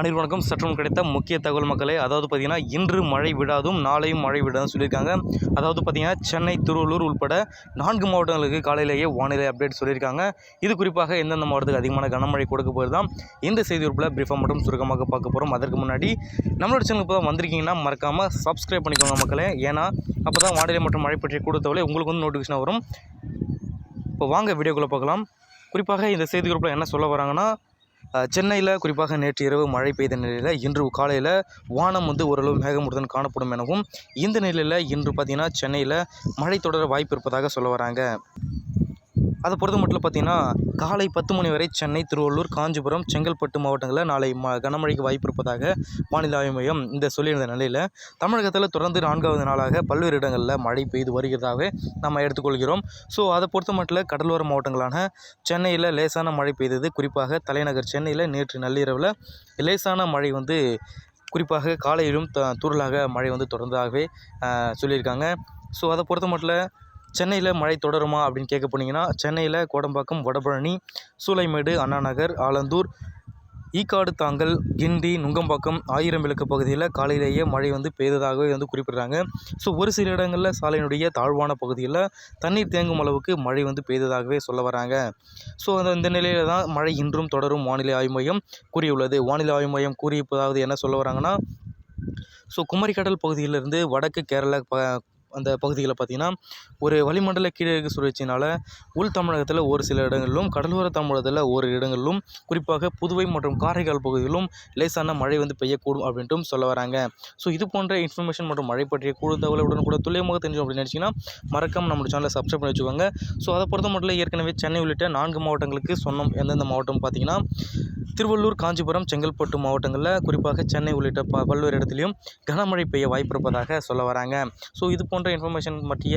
அனைவரும் வணக்கம். சற்றும் கிடைத்த முக்கிய தகவல் மக்களே அதாவது பார்த்தீங்கன்னா இன்று மழை விடாதும் நாளையும் மழை விடாதும் சொல்லியிருக்காங்க. அதாவது பார்த்தீங்கன்னா சென்னை திருவள்ளூர் உள்பட நான்கு மாவட்டங்களுக்கு காலையிலேயே வானிலை அப்டேட் சொல்லியிருக்காங்க. இது குறிப்பாக எந்தெந்த மாவட்டத்துக்கு அதிகமான கனமழை கொடுக்க போகிறது தான் இந்த செய்தி உறுப்பில் பிரீஃபாக மட்டும் சுருக்கமாக பார்க்க போகிறோம் அதற்கு முன்னாடி நம்மளோட சேனலுக்கு இப்போ தான் வந்திருக்கீங்கன்னா மறக்காமல் சப்ஸ்கிரைப் பண்ணிக்கோங்க மக்களே. ஏன்னா அப்போ தான் வானிலை மற்றும் மழை பற்றி கொடுத்தவளே உங்களுக்கு வந்து நோட்டிஃபிகேஷன் வரும். இப்போ வாங்க வீடியோக்குள்ளே பார்க்கலாம். குறிப்பாக இந்த செய்தி குறிப்பில் என்ன சொல்ல வராங்கன்னா சென்னையில் குறிப்பாக நேற்று இரவு மழை பெய்த நிலையில் இன்று காலையில் வானம் வந்து ஓரளவு மேகமூட்டத்துடன் காணப்படும் எனவும் இந்த நிலையில் இன்று பார்த்தீங்கன்னா சென்னையில் மழை தொடர வாய்ப்பு இருப்பதாக சொல்ல வராங்க. அதை பொறுத்த மட்டும் பார்த்தீங்கன்னா காலை பத்து மணி வரை சென்னை திருவள்ளூர் காஞ்சிபுரம் செங்கல்பட்டு மாவட்டங்களில் நாளை ம கனமழைக்கு வாய்ப்பு இருப்பதாக வானிலை ஆய்வு மையம் இந்த சொல்லியிருந்த நிலையில் தமிழகத்தில் தொடர்ந்து நான்காவது நாளாக பல்வேறு இடங்களில் மழை பெய்து வருகிறதாகவே நம்ம எடுத்துக்கொள்கிறோம். ஸோ அதை பொறுத்த மட்டும் கடலோர மாவட்டங்களான சென்னையில் லேசான மழை பெய்தது. குறிப்பாக தலைநகர் சென்னையில் நேற்று நள்ளிரவில் லேசான மழை வந்து குறிப்பாக காலையிலும் த துருளாக மழை வந்து தொடர்ந்ததாகவே சொல்லியிருக்காங்க. ஸோ அதை பொறுத்த மட்டும் சென்னையில் மழை தொடருமா அப்படின்னு கேட்க போனீங்கன்னா சென்னையில் கோடம்பாக்கம் வடபழனி சூளைமேடு அண்ணாநகர் ஆலந்தூர் ஈக்காடு தாங்கல் கிண்டி நுங்கம்பாக்கம் ஆயிரம் விளக்கு பகுதியில் காலையிலேயே மழை வந்து பெய்ததாகவே வந்து குறிப்பிடுறாங்க. ஸோ ஒரு சில இடங்களில் சாலையினுடைய தாழ்வான பகுதியில் தண்ணீர் தேங்கும் அளவுக்கு மழை வந்து பெய்ததாகவே சொல்ல வராங்க. ஸோ அந்த இந்த நிலையில் தான் மழை இன்றும் தொடரும் வானிலை ஆய்வு மையம் கூறியுள்ளது. வானிலை ஆய்வு மையம் கூறியிருப்பதாவது என்ன சொல்ல வராங்கன்னா ஸோ குமரிக்கடல் பகுதியிலிருந்து வடக்கு கேரளா ப அந்த பகுதிகளை பார்த்திங்கன்னா ஒரு வளிமண்டல கீழடுக்கு சுழற்சினால் உள் தமிழகத்தில் ஒரு சில இடங்களிலும் கடலோர தமிழகத்தில் ஒரு இடங்களிலும் குறிப்பாக புதுவை மற்றும் காரைக்கால் பகுதிகளிலும் லேசான மழை வந்து பெய்யக்கூடும் அப்படின்ட்டும் சொல்ல வராங்க. ஸோ இது போன்ற இன்ஃபர்மேஷன் மற்றும் மழை பற்றிய கூடுதல் தகவலுடன் கூட துல்லியமாக தெரிஞ்சு அப்படின்னு நினச்சிங்கன்னா மறக்காம நம்மளோட சேனலை சப்ஸ்கிரைப் பண்ணி வச்சுக்கோங்க. ஸோ அதை பொறுத்த மட்டும் இல்லை, ஏற்கனவே சென்னை உள்ளிட்ட நான்கு மாவட்டங்களுக்கு சொன்னோம். எந்தெந்த மாவட்டம் பார்த்தீங்கன்னா திருவள்ளூர் காஞ்சிபுரம் செங்கல்பட்டு மாவட்டங்களில் குறிப்பாக சென்னை உள்ளிட்ட ப பல்வேறு இடத்துலையும் கனமழை பெய்ய வாய்ப்பு இருப்பதாக சொல்ல வராங்க. ஸோ இது போன்ற இன்ஃபர்மேஷன் பற்றிய